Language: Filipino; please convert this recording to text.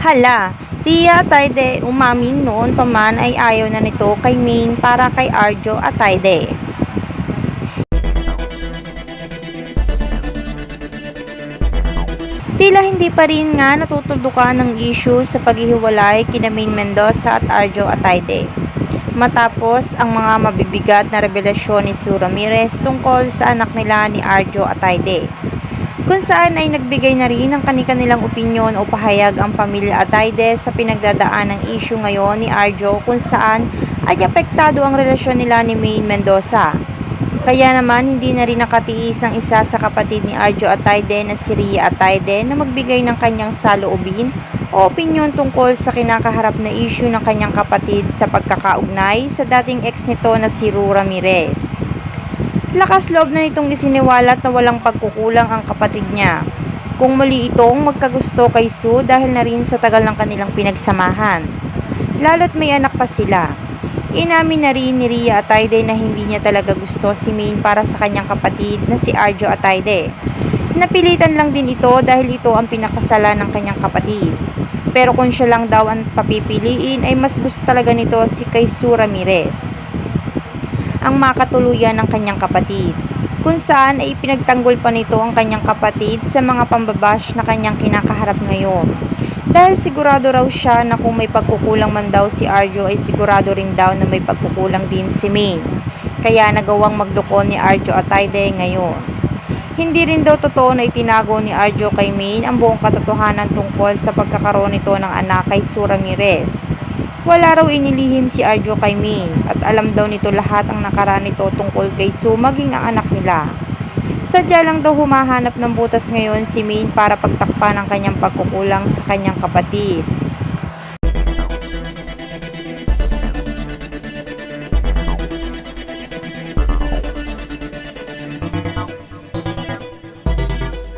Hala, Tia Atayde umamin noon pa man ay ayaw na nito kay Main para kay Arjo Atayde. Tila hindi pa rin nga natutuldukan ng issue sa paghihiwalay kina Main Mendoza at Arjo Atayde. Matapos ang mga mabibigat na revelasyon ni Sue Ramirez tungkol sa anak nila ni Arjo Atayde kung saan ay nagbigay na rin ng kanilang opinyon o pahayag ang pamilya Atayde sa pinagdadaan ng issue ngayon ni Arjo kung saan ay apektado ang relasyon nila ni Maine Mendoza. Kaya naman hindi na rin nakatiis ang isa sa kapatid ni Arjo Atayde na si Ria Atayde na magbigay ng kanyang saloobin o opinyon tungkol sa kinakaharap na issue ng kanyang kapatid sa pagkakaugnay sa dating ex nito na si Ru Ramirez. Lakas loob na nitong isiniwalat na walang pagkukulang ang kapatid niya. Kung muli itong magkagusto kay Sue dahil na rin sa tagal ng kanilang pinagsamahan. Lalo't may anak pa sila. Inamin na rin ni Ria Atayde na hindi niya talaga gusto si Maine para sa kanyang kapatid na si Arjo Atayde. Napilitan lang din ito dahil ito ang pinakasala ng kanyang kapatid. Pero kung siya lang daw ang papipiliin ay mas gusto talaga nito si kay Sue Ramirez ang makatuluyan ng kanyang kapatid, kung saan ay ipinagtanggol pa nito ang kanyang kapatid sa mga pambabash na kanyang kinakaharap ngayon. Dahil sigurado raw siya na kung may pagkukulang man daw si Arjo ay sigurado rin daw na may pagkukulang din si Maine. Kaya nagawang magloko ni Arjo Atayde ngayon. Hindi rin daw totoo na itinago ni Arjo kay Maine ang buong katotohanan tungkol sa pagkakaroon nito ng anak kay Sura Ramirez. Wala raw inilihim si Arjo kay Min at alam daw nito lahat ang nakaraan nito tungkol kay Sue maging ang anak nila. Sadya lang daw humahanap ng butas ngayon si Min para pagtakpan ang kanyang pagkukulang sa kanyang kapatid.